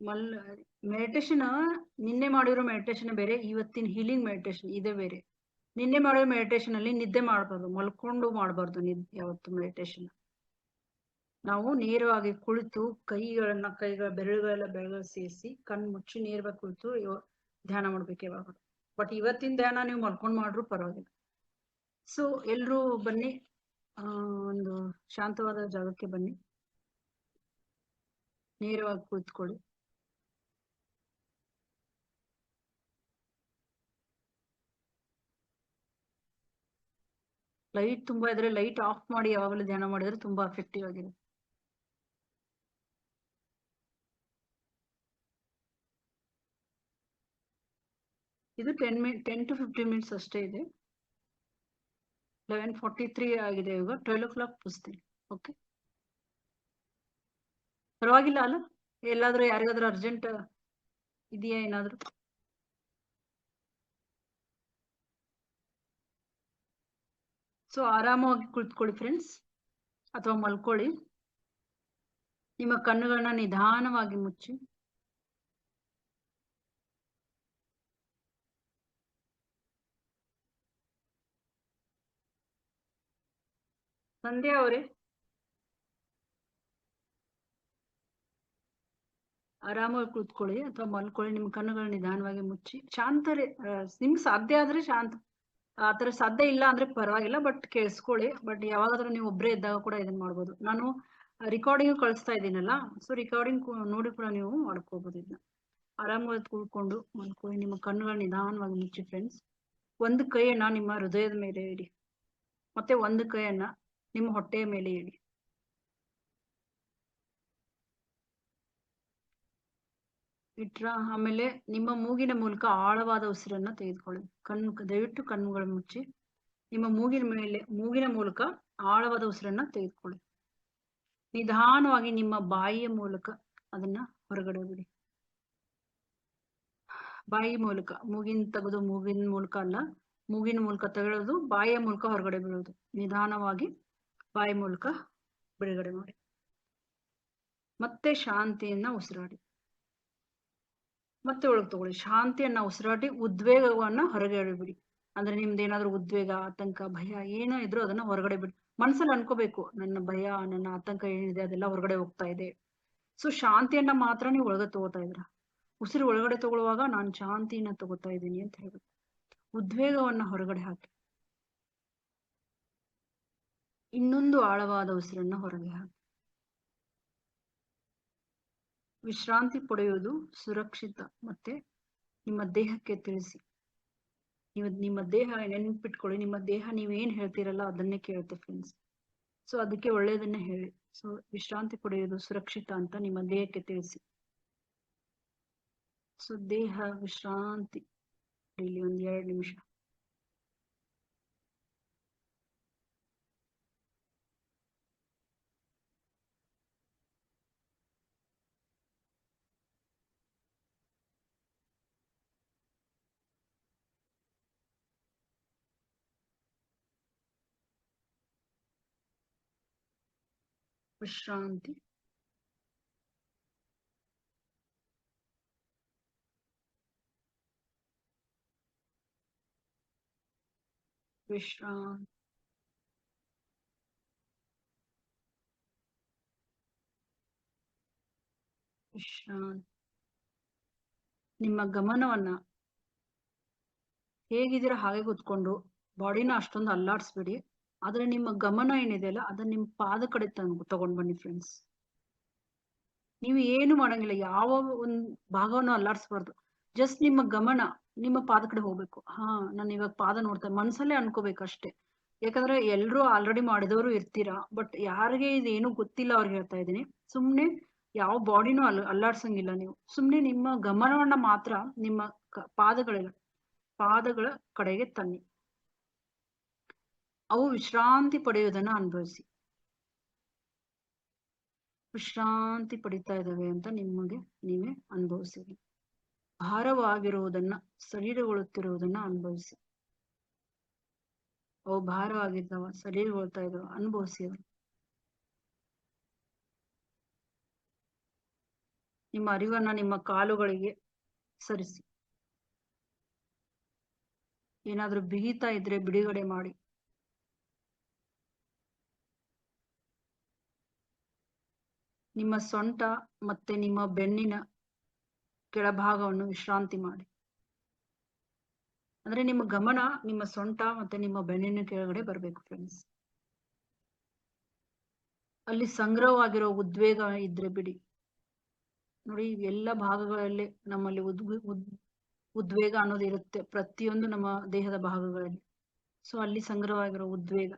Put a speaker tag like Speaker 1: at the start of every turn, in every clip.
Speaker 1: ಮಲ್ meditation ನಿನ್ನೆ ಮಾಡಿರೋ meditation ಬೇರೆ, ಇವತ್ತಿನ ಹೀಲಿಂಗ್ ಮೆಡಿಟೇಷನ್ ಇದೇ ಬೇರೆ. ನಿನ್ನೆ ಮಾಡಿರೋ ಮೆಡಿಟೇಷನ್ ಅಲ್ಲಿ ನಿದ್ದೆ ಮಾಡಬಾರ್ದು, ಮಲ್ಕೊಂಡು ಮಾಡಬಾರ್ದು ನಿದ್ದೆ ಯಾವತ್ತು ಮೆಡಿಟೇಷನ್ ನಾವು ನೇರವಾಗಿ ಕುಳಿತು ಕೈಗಳನ್ನ, ಕೈಗಳ ಬೆರಳುಗಳೆಲ್ಲ ಬೆರಳುಗಳು ಸೇರಿಸಿ ಕಣ್ಣು ಮುಚ್ಚಿ ನೇರವಾಗಿ ಕುಳಿತು ಧ್ಯಾನ ಮಾಡ್ಬೇಕು ಯಾವಾಗ. ಬಟ್ ಇವತ್ತಿನ ಧ್ಯಾನ ನೀವು ಮಲ್ಕೊಂಡು ಮಾಡ್ರು ಪರವಾಗಿಲ್ಲ. ಸೊ ಎಲ್ರೂ ಬನ್ನಿ ಒಂದು ಶಾಂತವಾದ ಜಾಗಕ್ಕೆ ಬನ್ನಿ. ನೇರವಾಗಿ ಕುಳಿತುಕೊಳ್ಳಿ. ಲೈಟ್ ತುಂಬಾ ಇದ್ರೆ ಲೈಟ್ ಆಫ್ ಮಾಡಿ ಯಾವಾಗಲೂ ಧ್ಯಾನ ಮಾಡಿದ್ರೆ ತುಂಬಾ ಎಫೆಕ್ಟಿವ್ ಆಗಿದೆ. ಇದು ten minute ten to fifteen minutes ಅಷ್ಟೇ ಇದೆ. ಲೆವೆನ್ ಫಾರ್ಟಿ ತ್ರೀ ಆಗಿದೆ ಇವಾಗ. ಟ್ವೆಲ್ ಓ ಕ್ಲಾಕ್ ಮುಗಿಸ್ತೀನಿ ಓಕೆ ಪರವಾಗಿಲ್ಲ ಅಲ್ಲ? ಎಲ್ಲಾದ್ರೂ ಯಾರಿಗಾದ್ರೂ ಅರ್ಜೆಂಟ್ ಇದೆಯಾ ಏನಾದ್ರು? ಸೊ ಆರಾಮವಾಗಿ ಕುಳಿತುಕೊಳ್ಳಿ ಫ್ರೆಂಡ್ಸ್ ಅಥವಾ ಮಲ್ಕೊಳ್ಳಿ. ನಿಮ್ಮ ಕಣ್ಣುಗಳನ್ನ ನಿಧಾನವಾಗಿ ಮುಚ್ಚಿ. ಸಂಧ್ಯಾ ಅವರೇ. ಆರಾಮಾಗಿ ಕೂತ್ಕೊಳ್ಳಿ ಅಥವಾ ಮಲ್ಕೊಳ್ಳಿ. ನಿಮ್ಮ ಕಣ್ಣುಗಳನ್ನ ನಿಧಾನವಾಗಿ ಮುಚ್ಚಿ. ಶಾಂತರೇ ಆ, ನಿಮ್ಗೆ ಸಾಧ್ಯ ಆದ್ರೆ ಶಾಂತ. ಆ ತರ ಸಾಧ್ಯ ಇಲ್ಲ ಅಂದ್ರೆ ಪರವಾಗಿಲ್ಲ ಬಟ್ ಕೇಳಿಸ್ಕೊಳ್ಳಿ. ಬಟ್ ಯಾವಾಗಾದ್ರೂ ನೀವು ಒಬ್ರೇ ಇದ್ದಾಗ ಕೂಡ ಇದನ್ನ ಮಾಡ್ಬೋದು. ನಾನು ರೆಕಾರ್ಡಿಂಗ್ ಕಳಿಸ್ತಾ ಇದ್ದೀನಲ್ಲ ಸೊ ರೆಕಾರ್ಡಿಂಗ್ ನೋಡಿ ಕೂಡ ನೀವು ಮಾಡ್ಕೋಬಹುದು ಇದನ್ನ ಆರಾಮವಾಗಿ ಕೂತ್ಕೊಂಡು ಮಲ್ಕೊಳ್ಳಿ ನಿಮ್ಮ ಕಣ್ಣುಗಳ ನಿಧಾನವಾಗಿ ಮುಚ್ಚಿ ಫ್ರೆಂಡ್ಸ್ ಒಂದು ಕೈಯನ್ನ ನಿಮ್ಮ ಹೃದಯದ ಮೇಲೆ ಇಡಿ. ಮತ್ತೆ ಒಂದು ಕೈಯನ್ನ ನಿಮ್ಮ ಹೊಟ್ಟೆಯ ಮೇಲೆ ಇಡಿ. ಇಟ್ರ ಆಮೇಲೆ ನಿಮ್ಮ ಮೂಗಿನ ಮೂಲಕ ಆಳವಾದ ಉಸಿರನ್ನ ತೆಗೆದುಕೊಳ್ಳಿ. ಕಣ್ಣು, ದಯವಿಟ್ಟು ಕಣ್ಣುಗಳನ್ನು ಮುಚ್ಚಿ. ನಿಮ್ಮ ಮೂಗಿನ ಮೇಲೆ, ಮೂಗಿನ ಮೂಲಕ ಆಳವಾದ ಉಸಿರನ್ನ ತೆಗೆದುಕೊಳ್ಳಿ. ನಿಧಾನವಾಗಿ ನಿಮ್ಮ ಬಾಯಿಯ ಮೂಲಕ ಅದನ್ನ ಹೊರಗಡೆ ಬಿಡಿ ಬಾಯಿ ಮೂಲಕ, ಮೂಗಿನ ತೆಗೆದು ಮೂಗಿನ ಮೂಲಕ ಅಲ್ಲ, ಮೂಗಿನ ಮೂಲಕ ತೆಗೆದು ಬಾಯಿಯ ಮೂಲಕ ಹೊರಗಡೆ ಬಿಡೋದು ನಿಧಾನವಾಗಿ ಬಾಯಿ ಮೂಲಕ ಬಿಡುಗಡೆ ಮಾಡಿ. ಮತ್ತೆ ಶಾಂತಿಯನ್ನ ಉಸಿರಾಡಿ. ಮತ್ತೆ ಒಳಗೆ ತಗೊಳ್ಳಿ. ಶಾಂತಿಯನ್ನ ಉಸಿರಾಟಿ ಉದ್ವೇಗವನ್ನ ಹೊರಗೆ ಎಳಿಬಿಡಿ. ಅಂದ್ರೆ ನಿಮ್ದು ಏನಾದ್ರು ಉದ್ವೇಗ, ಆತಂಕ, ಭಯ ಏನೋ ಇದ್ರು ಅದನ್ನ ಹೊರಗಡೆ ಬಿಡಿ. ಮನ್ಸಲ್ಲಿ ಅನ್ಕೋಬೇಕು, ನನ್ನ ಭಯ, ನನ್ನ ಆತಂಕ ಏನಿದೆ ಅದೆಲ್ಲ ಹೊರಗಡೆ ಹೋಗ್ತಾ ಇದೆ. ಸೊ ಶಾಂತಿಯನ್ನ ಮಾತ್ರ ನೀವು ಒಳಗೆ ತಗೋತಾ ಇದ್ರ ಉಸಿರು ಒಳಗಡೆ ತಗೊಳ್ಳುವಾಗ ನಾನು ಶಾಂತಿಯನ್ನ ತಗೋತಾ ಇದ್ದೀನಿ ಅಂತ ಹೇಳ್ಬೇಕು ಉದ್ವೇಗವನ್ನ ಹೊರಗಡೆ ಹಾಕಿ. ಇನ್ನೊಂದು ಆಳವಾದ ಉಸಿರನ್ನ ಹೊರಗೆ ಹಾಕಿ. ವಿಶ್ರಾಂತಿ ಪಡೆಯುವುದು ಸುರಕ್ಷಿತ ಮತ್ತೆ ನಿಮ್ಮ ದೇಹಕ್ಕೆ ತಿಳಿಸಿ. ನೀವು ನಿಮ್ಮ ದೇಹ ನೆನ್ಪಿಟ್ಕೊಳ್ಳಿ, ನಿಮ್ಮ ದೇಹ ನೀವೇನ್ ಹೇಳ್ತೀರಲ್ಲ ಅದನ್ನೇ ಕೇಳುತ್ತೆ ಫ್ರೆಂಡ್ಸ್ ಸೊ ಅದಕ್ಕೆ ಒಳ್ಳೇದನ್ನೇ ಹೇಳಿ. ಸೊ ವಿಶ್ರಾಂತಿ ಪಡೆಯುವುದು ಸುರಕ್ಷಿತ ಅಂತ ನಿಮ್ಮ ದೇಹಕ್ಕೆ ತಿಳಿಸಿ. ಸೊ ದೇಹ ವಿಶ್ರಾಂತಿ. ಇಲ್ಲಿ ಒಂದ್ ಎರಡು ನಿಮಿಷ. ವಿಶ್ರಾಂತಿ. ವಿಶ್ರಾಂತಿ. ವಿಶ್ರಾಂತಿ. ನಿಮ್ಮ ಗಮನವನ್ನ ಹೇಗಿದ್ದೀರಾ ಹಾಗೆ ಕೂತ್ಕೊಂಡು ಬಾಡಿನ ಅಷ್ಟೊಂದು ಅಲ್ಲಾಡಿಸ್ಬೇಡಿ. ಆದ್ರೆ ನಿಮ್ಮ ಗಮನ ಏನಿದೆಯಲ್ಲ ಅದನ್ನ ನಿಮ್ ಪಾದ ಕಡೆ ತಗೊಂಡ್ ಬನ್ನಿ ಫ್ರೆಂಡ್ಸ್ ನೀವು ಏನು ಮಾಡಂಗಿಲ್ಲ, ಯಾವ ಒಂದ್ ಭಾಗವನ್ನು ಅಲ್ಲಾಡಿಸ್ಬಾರ್ದು. ಜಸ್ಟ್ ನಿಮ್ಮ ಗಮನ, ನಿಮ್ಮ ಪಾದ ಕಡೆ ಹೋಗ್ಬೇಕು. ಹಾ, ನಾನು ಇವಾಗ ಪಾದ ನೋಡ್ತಾ, ಮನ್ಸಲ್ಲೇ ಅನ್ಕೋಬೇಕು ಅಷ್ಟೇ. ಯಾಕಂದ್ರೆ ಎಲ್ರು ಆಲ್ರೆಡಿ ಮಾಡಿದವರು ಇರ್ತೀರಾ ಬಟ್ ಯಾರಿಗೆ ಇದೇನು ಗೊತ್ತಿಲ್ಲ ಅವ್ರಿಗೆ ಹೇಳ್ತಾ ಇದ್ದೀನಿ. ಸುಮ್ನೆ ಯಾವ ಬಾಡಿನೂ ಅಲ್, ಅಲ್ಲಾಡ್ಸಂಗಿಲ್ಲ ನೀವು. ಸುಮ್ನೆ ನಿಮ್ಮ ಗಮನವನ್ನ ಮಾತ್ರ ನಿಮ್ಮ ಪಾದಗಳ ಪಾದಗಳ ಕಡೆಗೆ ತನ್ನಿ. ಅವು ವಿಶ್ರಾಂತಿ ಪಡೆಯುವುದನ್ನು ಅನುಭವಿಸಿ. ವಿಶ್ರಾಂತಿ ಪಡಿತಾ ಇದ್ದಾವೆ ಅಂತ ನಿಮಗೆ ನೀವೇ ಅನುಭವಿಸಿ ಭಾರವಾಗಿರುವುದನ್ನ ಸರೀರಗೊಳ್ಳುತ್ತಿರುವುದನ್ನ ಅನುಭವಿಸಿ. ಅವು ಭಾರವಾಗಿದ್ದಾವ ಸರೀರಗೊಳ್ತಾ ಇದಾವ ಅನುಭವಿಸಿ ನಿಮ್ಮ ಅರಿವನ್ನ ನಿಮ್ಮ ಕಾಲುಗಳಿಗೆ ಸರಿಸಿ. ಏನಾದ್ರೂ ಬಿಗಿತಾ ಇದ್ರೆ ಬಿಡುಗಡೆ ಮಾಡಿ. ನಿಮ್ಮ ಸೊಂಟ ಮತ್ತೆ ನಿಮ್ಮ ಬೆನ್ನಿನ ಕೆಳಭಾಗವನ್ನು ವಿಶ್ರಾಂತಿ ಮಾಡಿ. ಅಂದ್ರೆ ನಿಮ್ಮ ಗಮನ ನಿಮ್ಮ ಸೊಂಟ ಮತ್ತೆ ನಿಮ್ಮ ಬೆನ್ನಿನ ಕೆಳಗಡೆ ಬರಬೇಕು ಫ್ರೆಂಡ್ಸ್ ಅಲ್ಲಿ ಸಂಗ್ರಹವಾಗಿರೋ ಉದ್ವೇಗ ಇದ್ರೆ ಬಿಡಿ. ನೋಡಿ, ಎಲ್ಲ ಭಾಗಗಳಲ್ಲಿ ನಮ್ಮಲ್ಲಿ ಉದ್ ಉದ್, ಉದ್ವೇಗ ಅನ್ನೋದು ಇರುತ್ತೆ ಪ್ರತಿಯೊಂದು ನಮ್ಮ ದೇಹದ ಭಾಗಗಳಲ್ಲಿ. ಸೊ ಅಲ್ಲಿ ಸಂಗ್ರಹವಾಗಿರೋ ಉದ್ವೇಗ.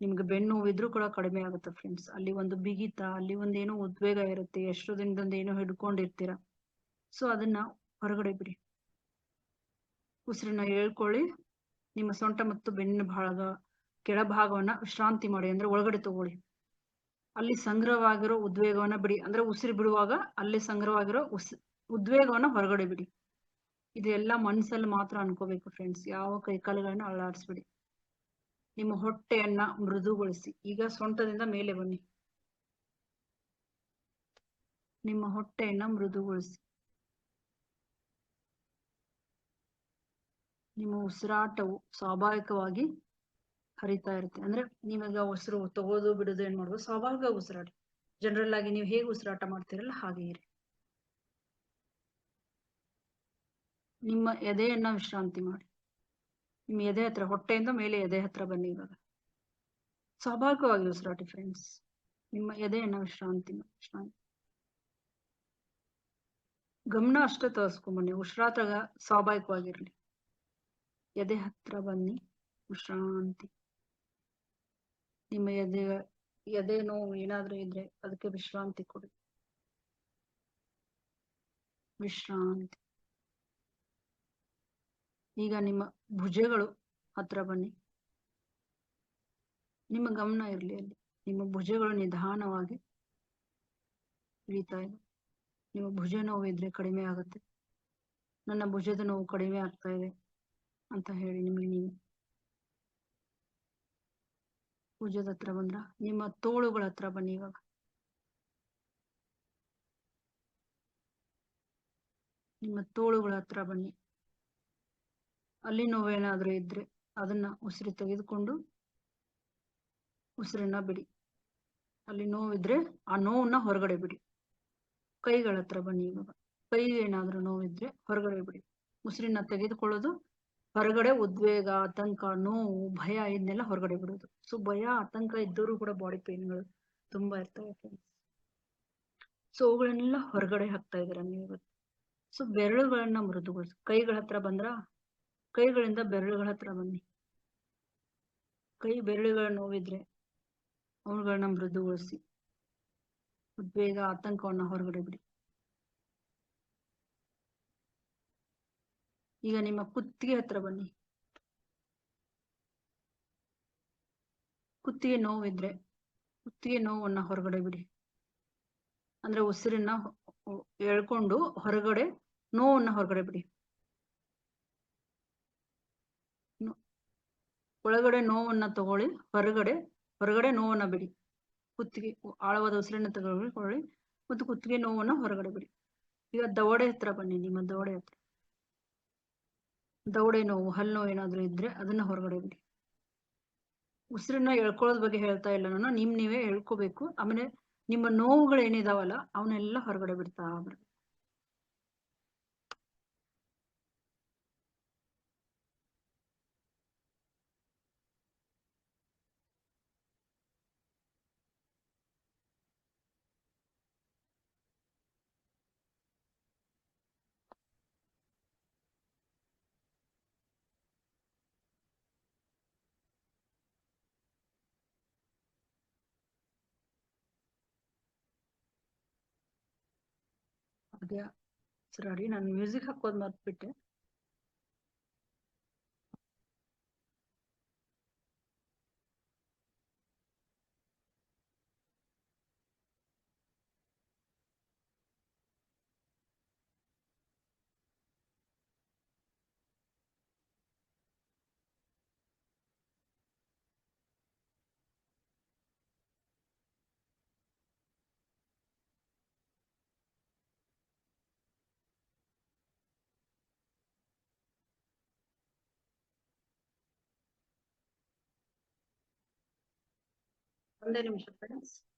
Speaker 1: ನಿಮ್ಗೆ ಬೆನ್ನು ನೋವಿದ್ರು ಕೂಡ ಕಡಿಮೆ ಆಗುತ್ತೆ ಫ್ರೆಂಡ್ಸ್ ಅಲ್ಲಿ ಒಂದು ಬಿಗಿತ, ಅಲ್ಲಿ ಒಂದೇನೋ ಉದ್ವೇಗ ಇರುತ್ತೆ, ಎಷ್ಟು ದಿನದಿಂದ ಏನೋ ಹಿಡ್ಕೊಂಡಿರ್ತೀರ. ಸೊ ಅದನ್ನ ಹೊರಗಡೆ ಬಿಡಿ. ಉಸಿರನ್ನ ಹೇಳ್ಕೊಳ್ಳಿ. ನಿಮ್ಮ ಸೊಂಟ ಮತ್ತು ಬೆನ್ನಿನ ಭಾಗ, ಕೆಳಭಾಗವನ್ನ ವಿಶ್ರಾಂತಿ ಮಾಡಿ ಅಂದ್ರೆ ಒಳಗಡೆ ತಗೊಳ್ಳಿ. ಅಲ್ಲಿ ಸಂಗ್ರಹವಾಗಿರೋ ಉದ್ವೇಗವನ್ನ ಬಿಡಿ. ಅಂದ್ರೆ ಉಸಿರು ಬಿಡುವಾಗ ಅಲ್ಲಿ ಸಂಗ್ರಹವಾಗಿರೋ ಉಸ್, ಉದ್ವೇಗವನ್ನ ಹೊರಗಡೆ ಬಿಡಿ. ಇದೆಲ್ಲ ಮನ್ಸಲ್ಲಿ ಮಾತ್ರ ಅನ್ಕೋಬೇಕು ಫ್ರೆಂಡ್ಸ್ ಯಾವ ಕೈಕಾಲುಗಳನ್ನ ಅಳ್ಳಾಡಿಸ್ಬಿಡಿ ನಿಮ್ಮ ಹೊಟ್ಟೆಯನ್ನ ಮೃದುಗೊಳಿಸಿ. ಈಗ ಸೊಂಟದಿಂದ ಮೇಲೆ ಬನ್ನಿ. ನಿಮ್ಮ ಹೊಟ್ಟೆಯನ್ನ ಮೃದುಗೊಳಿಸಿ. ನಿಮ್ಮ ಉಸಿರಾಟವು ಸ್ವಾಭಾವಿಕವಾಗಿ ಹರಿತಾ ಇರುತ್ತೆ. ಅಂದ್ರೆ ನಿಮಗೆ ಉಸಿರು ತಗೋದು ಬಿಡೋದು ಏನ್ ಮಾಡೋದು ಸ್ವಾಭಾವಿಕ ಉಸಿರಾಟ. ಜನರಲ್ ಆಗಿ ನೀವು ಹೇಗೆ ಉಸಿರಾಟ ಮಾಡ್ತೀರಲ್ಲ ಹಾಗೆ ಇರಿ. ನಿಮ್ಮ ಎದೆಯನ್ನ ವಿಶ್ರಾಂತಿ ಮಾಡಿ. ನಿಮ್ಮ ಎದೆ ಹತ್ರ, ಹೊಟ್ಟೆಯಿಂದ ಮೇಲೆ ಎದೆ ಹತ್ರ ಬನ್ನಿ ಇವಾಗ. ಸ್ವಾಭಾವಿಕವಾಗಿ ಉಸಿರಾಟಿ ಫ್ರೆಂಡ್ಸ್ ನಿಮ್ಮ ಎದೆಯನ್ನ ವಿಶ್ರಾಂತಿ ವಿಶ್ರಾಂತಿ. ಗಮನ ಅಷ್ಟೇ ತೋರಿಸ್ಕೊಂಬನ್ನಿ ಉಸಿರಾಟ ಸ್ವಾಭಾವಿಕವಾಗಿರ್ಲಿ. ಎದೆ ಹತ್ರ ಬನ್ನಿ, ವಿಶ್ರಾಂತಿ. ನಿಮ್ಮ ಎದೆ ಎದೆ ನೋವು ಏನಾದ್ರೂ ಇದ್ರೆ ಅದಕ್ಕೆ ವಿಶ್ರಾಂತಿ ಕೊಡಿ. ವಿಶ್ರಾಂತಿ. ಈಗ ನಿಮ್ಮ ಭುಜಗಳು ಹತ್ರ ಬನ್ನಿ. ನಿಮ್ಮ ಗಮನ ಇರಲಿ ಅಲ್ಲಿ. ನಿಮ್ಮ ಭುಜಗಳು ನಿಧಾನವಾಗಿ ಇಳಿತಾ ಇದೆ. ನಿಮ್ಮ ಭುಜ ನೋವು ಇದ್ರೆ ಕಡಿಮೆ ಆಗುತ್ತೆ. ನನ್ನ ಭುಜದ ನೋವು ಕಡಿಮೆ ಆಗ್ತಾ ಇದೆ ಅಂತ ಹೇಳಿ ನಿಮಗೆ ನೀವು. ಭುಜದ ಹತ್ರ ಬಂದ್ರ ನಿಮ್ಮ ತೋಳುಗಳ ಹತ್ರ ಬನ್ನಿ ಇವಾಗ. ನಿಮ್ಮ ತೋಳುಗಳ ಹತ್ರ ಬನ್ನಿ. ಅಲ್ಲಿ ನೋವೇನಾದ್ರೂ ಇದ್ರೆ ಅದನ್ನ ಉಸಿರು ತೆಗೆದುಕೊಂಡು ಉಸಿರನ್ನ ಬಿಡಿ. ಅಲ್ಲಿ ನೋವಿದ್ರೆ ಆ ನೋವನ್ನ ಹೊರಗಡೆ ಬಿಡಿ. ಕೈಗಳ ಹತ್ರ ಬನ್ನಿ ಇವಾಗ. ಕೈ ಏನಾದ್ರೂ ನೋವಿದ್ರೆ ಹೊರಗಡೆ ಬಿಡಿ. ಉಸಿರನ್ನ ತೆಗೆದುಕೊಳ್ಳೋದು ಹೊರಗಡೆ ಉದ್ವೇಗ, ಆತಂಕ, ನೋವು, ಭಯ ಇದನ್ನೆಲ್ಲ ಹೊರಗಡೆ ಬಿಡೋದು. ಸೊ ಭಯ, ಆತಂಕ ಇದ್ದವರು ಕೂಡ ಬಾಡಿ ಪೇನ್ಗಳು ತುಂಬಾ ಇರ್ತವೆ ಫ್ರೆಂಡ್ಸ್ ಸೊ ಅವುಗಳನ್ನೆಲ್ಲ ಹೊರಗಡೆ ಹಾಕ್ತಾ ಇದ್ದೀರಾ ನೀವು ಇವತ್ತು ಸೊ ಬೆರಳುಗಳನ್ನ ಮೃದುಗೊಳಿಸಿ. ಕೈಗಳ ಹತ್ರ ಬಂದ್ರ? ಕೈಗಳಿಂದ ಬೆರಳುಗಳ ಹತ್ರ ಬನ್ನಿ. ಕೈ ಬೆರಳುಗಳ ನೋವಿದ್ರೆ ಅವುಗಳನ್ನ ಮೃದುಗೊಳಿಸಿ. ಉದ್ವೇಗ ಆತಂಕವನ್ನ ಹೊರಗಡೆ ಬಿಡಿ. ಈಗ ನಿಮ್ಮ ಕುತ್ತಿಗೆ ಹತ್ರ ಬನ್ನಿ. ಕುತ್ತಿಗೆ ನೋವಿದ್ರೆ ಕುತ್ತಿಗೆ ನೋವನ್ನ ಹೊರಗಡೆ ಬಿಡಿ. ಅಂದ್ರೆ ಉಸಿರನ್ನ ಎಳ್ಕೊಂಡು ಹೊರಗಡೆ ನೋವನ್ನ ಹೊರಗಡೆ ಬಿಡಿ. ಒಳಗಡೆ ನೋವನ್ನ ತಗೊಳ್ಳಿ, ಹೊರಗಡೆ ಹೊರಗಡೆ ನೋವನ್ನ ಬಿಡಿ. ಕುತ್ತಿಗೆ, ಆಳವಾದ ಉಸಿರನ್ನ ತಗೊಳ್ಳಿ ಮತ್ತು ಕುತ್ತಿಗೆ ನೋವನ್ನ ಹೊರಗಡೆ ಬಿಡಿ. ಈಗ ದವಡೆ ಹತ್ರ ಬನ್ನಿ, ನಿಮ್ಮ ದವಡೆ ಹತ್ರ. ದವಡೆ ನೋವು ಹಲ್ಲು ನೋವು ಏನಾದ್ರು ಇದ್ರೆ ಅದನ್ನ ಹೊರಗಡೆ ಬಿಡಿ. ಉಸಿರನ್ನ ಎಳ್ಕೊಳ್ಳೋದ್ ಬಗ್ಗೆ ಹೇಳ್ತಾ ಇಲ್ಲ ನಾನು, ನಿಮ್ ನೀವೇ ಹೇಳ್ಕೋಬೇಕು ಆಮೇಲೆ ನಿಮ್ಮ ನೋವುಗಳು ಏನಿದಾವಲ್ಲ ಅವನ್ನೆಲ್ಲ ಹೊರಗಡೆ ಬಿಡ್ತಾ ಬರ್ಬೇಕು ಅದೇ ಸರಿ ನಾನು ಮ್ಯೂಸಿಕ್ ಹಾಕೋದ್ ಮರ್ತ್ಬಿಟ್ಟೆ. One minute.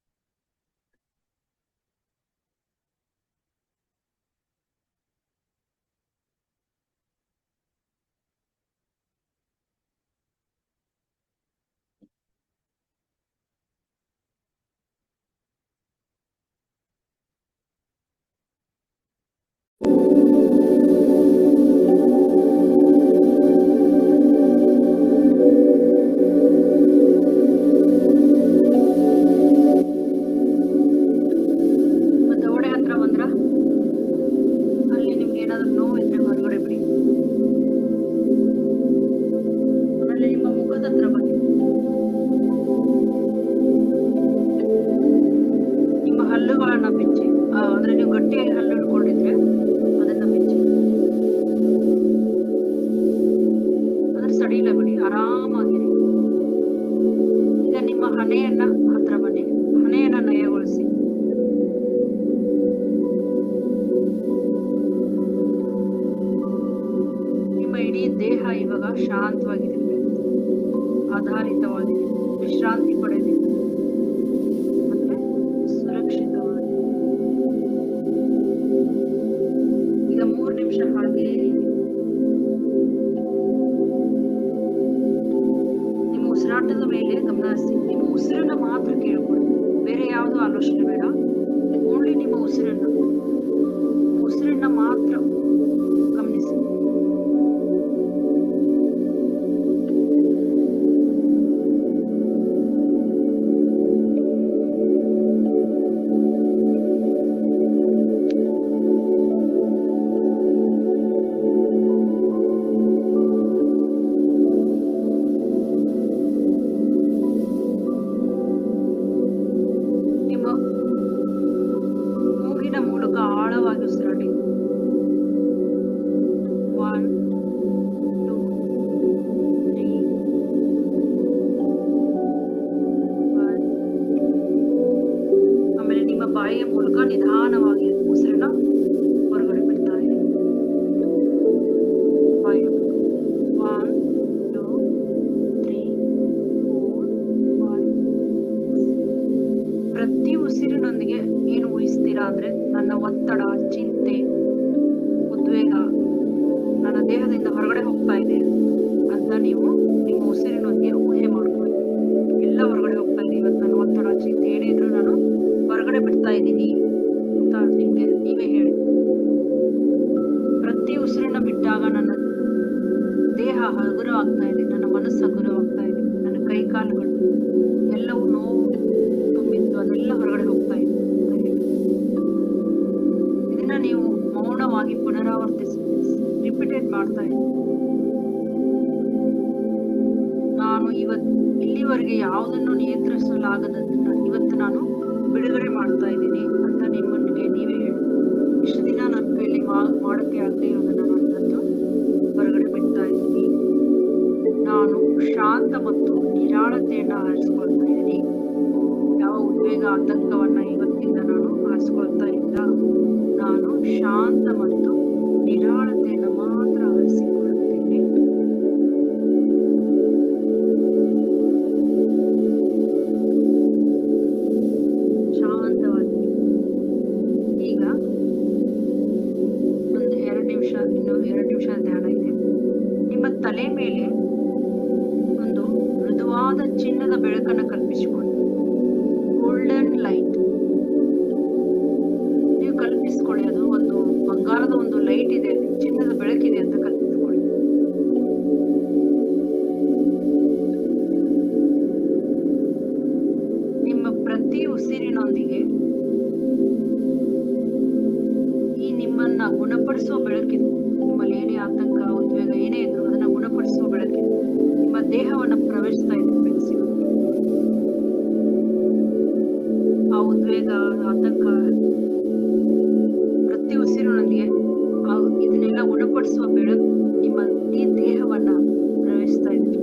Speaker 1: ಆಧಾರಿತವಾಗಿದೆ ವಿಶ್ರಾಂತಿ ಪಡೆದಿದೆ ಎಲ್ಲವೂ ನೋವು ಆರಿಸಿಕೊಳ್ತಾ ಇದ್ದೀನಿ ಯಾವ ಉದ್ವೇಗ, ಆತಂಕವನ್ನ ಇವತ್ತಿಂದ ನಾನು ಆರಿಸಿಕೊಳ್ತಾ ಇಲ್ಲ. ನಾನು ಶಾಂತ ಮತ್ತು ನಿರಾಳತೆಯನ್ನು ಮಾತ್ರ ಆರಿಸಿಕೊಳ್ಳಿ ಪ್ರತಿ ಉಸಿರಿನೊಂದಿಗೆ ಈ ನಿಮ್ಮನ್ನ ಗುಣಪಡಿಸುವ ಬೆಳಕಿನ ನಿಮ್ಮಲ್ಲಿ ಏನೇ ಆತಂಕ, ಉದ್ವೇಗ ಏನೇ ಇದ್ರು ಅದನ್ನ ಗುಣಪಡಿಸುವ ಬೆಳಕಿನ ನಿಮ್ಮ ದೇಹವನ್ನ ಪ್ರವೇಶಿಸ್ತಾ ಇದ್ರು ಬೆಳೆಸಿದ್ರು ಆ ಉದ್ವೇಗ, ಆತಂಕ ಪ್ರತಿ ಉಸಿರಿನೊಂದಿಗೆ ಇದನ್ನೆಲ್ಲ ಗುಣಪಡಿಸುವ ಬೆಳಕು ನಿಮ್ಮ ಈ ದೇಹವನ್ನ ಪ್ರವೇಶಿಸ್ತಾ ಇದ್ರು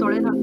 Speaker 1: 走了一趟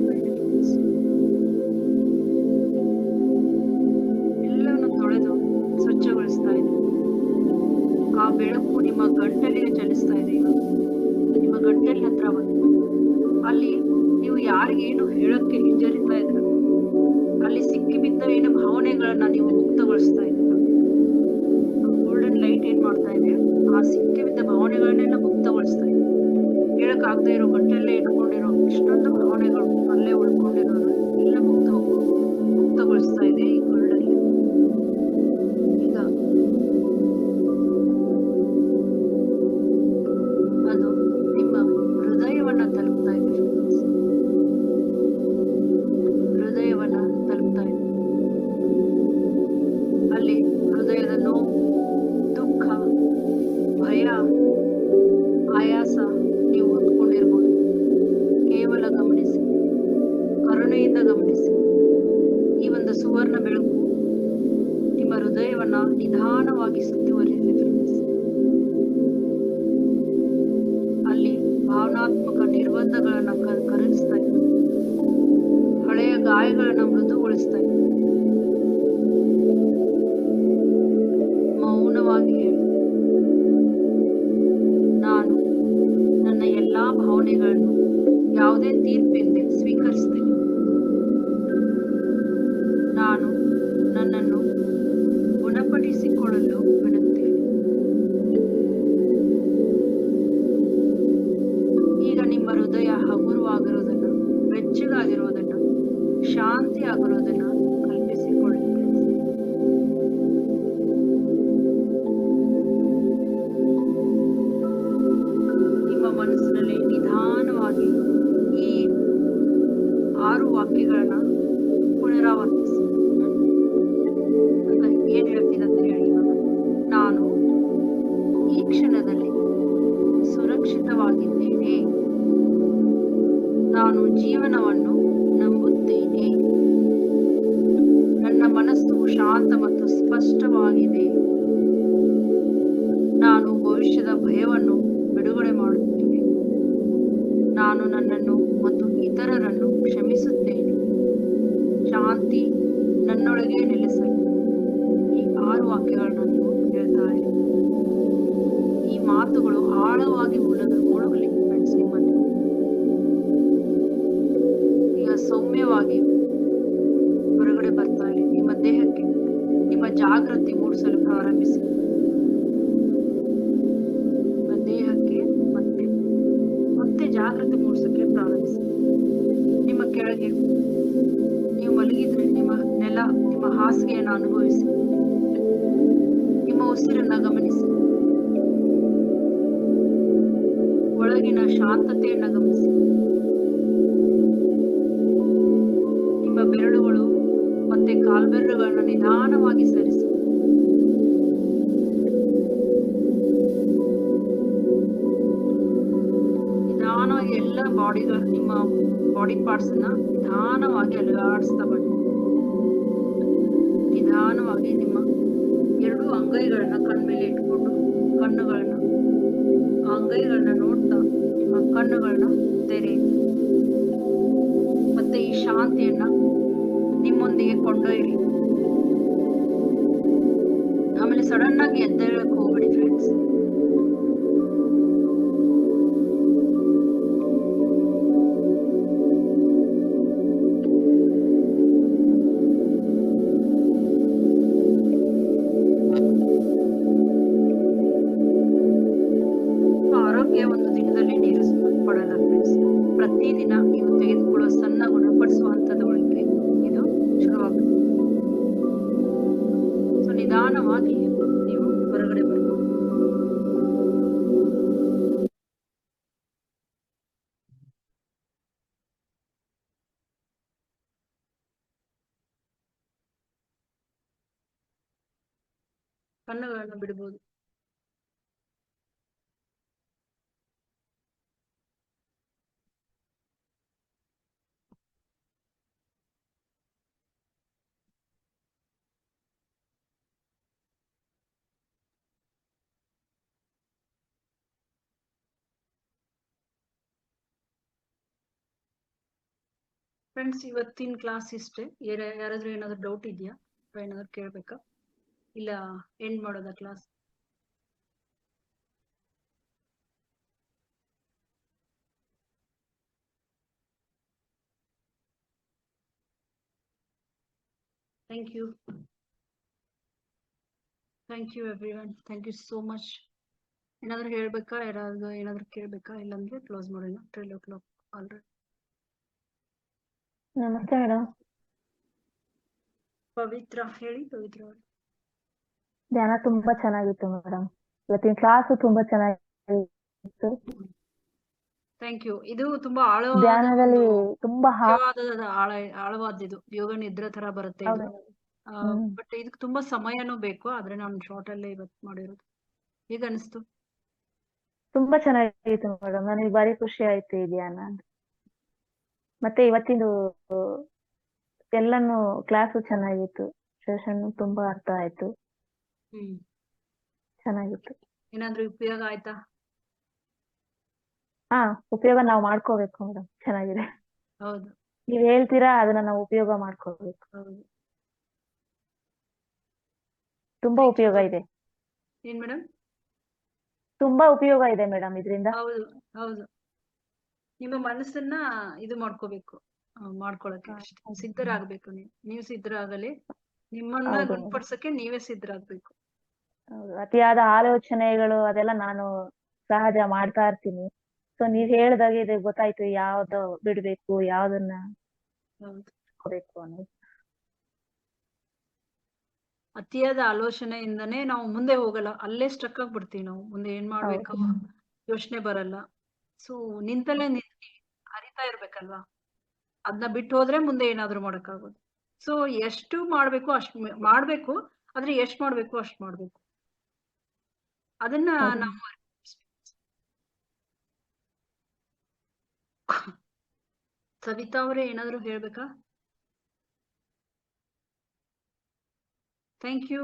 Speaker 1: ನಂಬುತ್ತೇನೆ. ನನ್ನ ಮನಸ್ಸು ಶಾಂತ ಮತ್ತು ಸ್ಪಷ್ಟವಾಗಿದೆ. ನಾನು ಭವಿಷ್ಯದ ಭಯವನ್ನು ಬಿಡುಗಡೆ ಮಾಡುತ್ತೇನೆ. ನಾನು ನನ್ನನ್ನು ಮತ್ತು ಇತರರನ್ನು ಕ್ಷಮಿಸುತ್ತೇನೆ. ಶಾಂತಿ ನನ್ನೊಳಗೆ ನೆಲೆಸಲಿ. ಈ ಆರು ವಾಕ್ಯಗಳನ್ನು ನೀವು ಹೇಳ್ತಾ ಇರಿ ಈ ಮಾತುಗಳು ಆಳವಾಗಿ ಮುಳುಗ ಮುಳುಗಲಿ ಫ್ರೆಂಡ್ಸ್ ನಿಮ್ಮಲ್ಲಿ ಬರ್ತಾ ನಿಮ್ಮ ದೇಹಕ್ಕೆ, ನಿಮ್ಮ ಜಾಗೃತಿ ಮೂಡಿಸಲು ಪ್ರಾರಂಭಿಸಿ. ನಿಮ್ಮ ದೇಹಕ್ಕೆ ಮತ್ತೆ ಮತ್ತೆ ಜಾಗೃತಿ ಮೂಡಿಸಕ್ಕೆ ಪ್ರಾರಂಭಿಸಿ. ನಿಮ್ಮ ಕೆಳಗೆ ನೀವು ಮಲಗಿದ್ರೆ ನಿಮ್ಮ ನೆಲ, ನಿಮ್ಮ ಹಾಸಿಗೆಯನ್ನು ಅನುಭವಿಸಿ. ನಿಮ್ಮ ಉಸಿರನ್ನ ಗಮನಿಸಿ. ಒಳಗಿನ ಶಾಂತತೆಯನ್ನ ಗಮನಿಸಿ. ಕಾಲ್ಬೆರಳುಗಳನ್ನ ನಿಧಾನವಾಗಿ ಸರಿಸಿ. ನಿಧಾನವಾಗಿ ಎಲ್ಲ ಬಾಡಿಗಳ ನಿಮ್ಮ ಬಾಡಿ ಪಾರ್ಟ್ಸ್ ಅನ್ನ ನಿಧಾನವಾಗಿ ಅಲುಗಾಡಿಸ್ತಾ ಬನ್ನಿ. ನಿಧಾನವಾಗಿ ನಿಮ್ಮ ಎರಡು ಅಂಗೈಗಳನ್ನ ಕಣ್ಮೇಲೆ ಇಟ್ಕೊಂಡು ಕಣ್ಣುಗಳನ್ನ ಅಂಗೈಗಳನ್ನ ನೋಡ್ತಾ ನಿಮ್ಮ ಕಣ್ಣುಗಳನ್ನ ತೆರೆ ಮತ್ತೆ ಈ ಶಾಂತಿಯನ್ನ ನಿಮ್ಮೊಂದಿಗೆ ಕೊಂಡೊಯ್ರಿ ಆಮೇಲೆ ಸಡನ್ ಆಗಿ ಎದ್ದೇಳಕ್ ಹೋಗ್ಬಿಡಿ ಫ್ರೆಂಡ್ಸ್ ಕಣ್ಣುಗಳನ್ನು ಬಿಡಬಹುದು ಫ್ರೆಂಡ್ಸ್ ಇವತ್ತಿನ ಕ್ಲಾಸ್ ಇಷ್ಟೇ ಯಾರ ಯಾರಾದ್ರೂ ಏನಾದ್ರು ಡೌಟ್ ಇದೆಯಾ ಅಥವಾ ಏನಾದ್ರು ಕೇಳ್ಬೇಕಾ ಇಲ್ಲ ಎಂಡ್ ಮಾಡೋದ class thank you thank you everyone thank you so much ಏನಾದ್ರೂ ಹೇಳ್ಬೇಕಾ ಯಾರಾದ್ರೂ ಏನಾದ್ರೂ ಕೇಳ್ಬೇಕಾ ಇಲ್ಲಾಂದ್ರೆ ಕ್ಲೋಸ್ ಮಾಡೋಣ ಟ್ವೆಲ್ ಓ ಕ್ಲಾಕ್ ಆಲ್ರೆಡಿ
Speaker 2: ನಮಸ್ತೆ ಮೇಡಮ್
Speaker 1: ಪವಿತ್ರ ಹೇಳಿ ಪವಿತ್ರ ಅವ್ರು
Speaker 2: ಧ್ಯಾನ ತುಂಬಾ ಚೆನ್ನಾಗಿತ್ತು ಮೇಡಮ್. ಇವತ್ತಿನ ಕ್ಲಾಸ್ ತುಂಬಾ ಚೆನ್ನಾಗಿತ್ತು.
Speaker 1: ಥ್ಯಾಂಕ್ ಯು ಇದು ತುಂಬಾ ಆಳವಾದ
Speaker 2: ಧ್ಯಾನದಲ್ಲಿ ತುಂಬಾ
Speaker 1: ಆಳ ಆಳವಾದ್ದು ಯೋಗ ನಿದ್ರೆ ತರ ಬರುತ್ತೆ ಬಟ್ ಇದಕ್ಕೆ ತುಂಬಾ ಸಮಯನೂ ಬೇಕು. ಆದ್ರೆ ನಾನು ಶಾರ್ಟ್ ಅಲ್ಲೇ ಇವತ್ತು ಮಾಡಿರೋದು. ಈಗ ಅನಿಸ್ತು?
Speaker 2: ತುಂಬಾ ಚೆನ್ನಾಗಿತ್ತು ಮೇಡಮ್. ನನಗೆ ಭಾರಿ ಖುಷಿ ಆಯ್ತು ಈ ಧ್ಯಾನ. ಮತ್ತೆ ಇವತ್ತಿಂದು ಎಲ್ಲಾನು ಕ್ಲಾಸು ಚೆನ್ನಾಗಿತ್ತು. ಸೆಷನ್ ತುಂಬಾ ಅರ್ಥ ಆಯ್ತು.
Speaker 1: ಹ್ಮ್.
Speaker 2: ಚೆನ್ನಾಗಿತ್ತು.
Speaker 1: ಏನಾದ್ರೂ ಉಪಯೋಗ ಆಯ್ತಾ?
Speaker 2: ಹಾ ಉಪಯೋಗ ನಾವು ಮಾಡ್ಕೋಬೇಕು ಮೇಡಮ್ ಚೆನ್ನಾಗಿದೆ.
Speaker 1: ಹೌದು.
Speaker 2: ನೀವ್ ಹೇಳ್ತೀರಾ ಅದನ್ನ ನಾವು ಉಪಯೋಗ ಮಾಡ್ಕೋಬೇಕು.
Speaker 1: ಹೌದು.
Speaker 2: ತುಂಬಾ ಉಪಯೋಗ ಇದೆ.
Speaker 1: ಏನ್ ಮೇಡಮ್
Speaker 2: ತುಂಬಾ ಉಪಯೋಗ ಇದೆ ಮೇಡಮ್ ಇದರಿಂದ.
Speaker 1: ಹೌದು ಹೌದು. ನಿಮ್ಮ ಮನಸ್ಸನ್ನ ಇದು ಮಾಡ್ಕೋಬೇಕು. ಆ, ಮಾಡ್ಕೊಳಕ್ಕೆ ಸಿದ್ಧರಾಗ್ಬೇಕು ನೀವು. ನೀವು ಸಿದ್ಧರಾಗಲಿ. ನಿಮ್ಮನ್ನ. ಗುಣಪಡಿಸಕ್ಕೆ ನೀವೇ ಸಿದ್ಧರಾಗ್ಬೇಕು.
Speaker 2: ಹೌದು. ಅತಿಯಾದ ಆಲೋಚನೆಗಳು ಅದೆಲ್ಲ ನಾನು ಸಹಜ ಮಾಡ್ತಾ ಇರ್ತೀನಿ. ಸೊ ನೀವ್ ಹೇಳ್ದಾಗ ಇದು ಗೊತ್ತಾಯ್ತು ಯಾವ್ದು ಬಿಡ್ಬೇಕು ಯಾವ್ದನ್ನ
Speaker 1: ಅತಿಯಾದ ಆಲೋಚನೆಯಿಂದನೇ ನಾವು ಮುಂದೆ ಹೋಗಲ್ಲ ಅಲ್ಲೇ ಸ್ಟಕ್ ಆಗ್ಬಿಡ್ತೀವಿ ನಾವು. ಮುಂದೆ ಏನ್ ಮಾಡ್ಬೇಕು ಯೋಚನೆ ಬರಲ್ಲ. ಸೊ ನಿಂತಲ್ಲೇ ನಿಂತೀವಿ ಅರಿತಾ ಇರ್ಬೇಕಲ್ವಾ? ಅದನ್ನ ಬಿಟ್ಟು ಹೋದ್ರೆ ಮುಂದೆ ಏನಾದ್ರೂ ಮಾಡಕ್ಕಾಗೋದು. ಸೊ ಎಷ್ಟು ಮಾಡ್ಬೇಕು ಅಷ್ಟು ಮಾಡ್ಬೇಕು ಆದ್ರೆ ಎಷ್ಟ್ ಮಾಡ್ಬೇಕು ಅಷ್ಟ್ ಮಾಡ್ಬೇಕು. ಅದನ್ನ ನಾವು ಸವಿತಾ ಅವರೇ ಏನಾದ್ರು ಹೇಳ್ಬೇಕಾ? ಥ್ಯಾಂಕ್ ಯು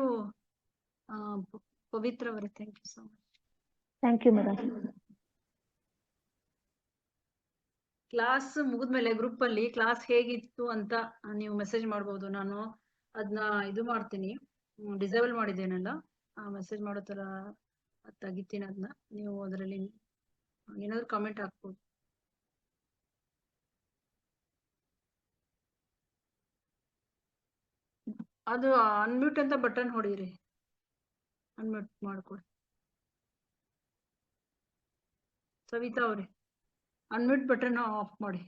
Speaker 1: ಪವಿತ್ರ ಅವರೇ thank you so much
Speaker 2: thank you madam
Speaker 1: class ಮುಗಿದ್ಮೇಲೆ ಗ್ರೂಪ್ ಅಲ್ಲಿ ಕ್ಲಾಸ್ ಹೇಗಿತ್ತು ಅಂತ ನೀವು ಮೆಸೇಜ್ ಮಾಡಬಹುದು ನಾನು ಅದನ್ನ ಇದು ಮಾಡ್ತೀನಿ. ಡಿಸೇಬಲ್ ಮಾಡಿದ್ದೇನಲ್ಲ ಮೆಸೇಜ್ ಮಾಡೋ ತರ ತೆಗಿತೀನಿ ಅದನ್ನ ನೀವು ಅದರಲ್ಲಿ ಏನಾದ್ರು ಕಮೆಂಟ್ ಹಾಕ್ಬೋದು. ಅದು ಅನ್ಮ್ಯೂಟ್ ಅಂತ ಬಟನ್ ಹೊಡೀರಿ. ಅನ್ಮ್ಯೂಟ್ ಮಾಡ್ಕೊಡಿ. ಸವಿತಾ ಅವ್ರೆ. ಅನ್ಮ್ಯೂಟ್ ಬಟನ್ ಆಫ್ ಮಾಡಿ.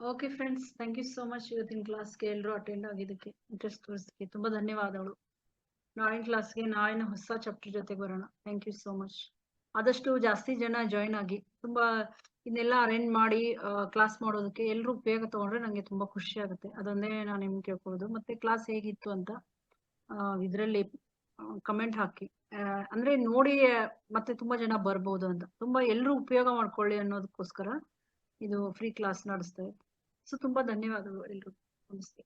Speaker 1: Okay friends thank you so much ಇವತ್ತಿನ ಕ್ಲಾಸ್ಗೆ ಎಲ್ಲರೂ ಅಟೆಂಡ್ ಆಗಿದ್ದಕ್ಕೆ ಇಂಟ್ರೆಸ್ಟ್ ತೋರಿಸೋದಕ್ಕೆ ತುಂಬಾ ಧನ್ಯವಾದಗಳು. ನಾಳಿನ ಕ್ಲಾಸ್ಗೆ ನಾಳಿನ ಹೊಸ ಚಾಪ್ಟರ್ ಜೊತೆ ಬರೋಣ. ಥ್ಯಾಂಕ್ ಯು ಸೋ ಮಚ್ ಆದಷ್ಟು ಜಾಸ್ತಿ ಜನ ಜಾಯಿನ್ ಆಗಿ, ತುಂಬಾ ಇದನ್ನೆಲ್ಲ ಅರೇಂಜ್ ಮಾಡಿ ಕ್ಲಾಸ್ ಮಾಡೋದಕ್ಕೆ ಎಲ್ಲರೂ ಉಪಯೋಗ ತಗೊಂಡ್ರೆ ನಂಗೆ ತುಂಬಾ ಖುಷಿ ಆಗುತ್ತೆ. ಅದೊಂದೇ ನಾನು ನಿಮ್ಗೆ ಕೇಳ್ಕೊಳ್ಳೋದು. ಮತ್ತೆ ಕ್ಲಾಸ್ ಹೇಗಿತ್ತು ಅಂತ ಇದರಲ್ಲಿ ಕಮೆಂಟ್ ಹಾಕಿ. ಅಂದ್ರೆ ನೋಡಿ, ಮತ್ತೆ ತುಂಬಾ ಜನ ಬರ್ಬೋದು ಅಂತ. ತುಂಬಾ ಎಲ್ಲರೂ ಉಪಯೋಗ ಮಾಡ್ಕೊಳ್ಳಿ ಅನ್ನೋದಕ್ಕೋಸ್ಕರ ಇದು ಫ್ರೀ ಕ್ಲಾಸ್ ನಡೆಸ್ತಾ ಇದೆ ಸೊ ತುಂಬಾ ಧನ್ಯವಾದಗಳು ಎಲ್ರಿಗೂ. ನಮಸ್ತೆ.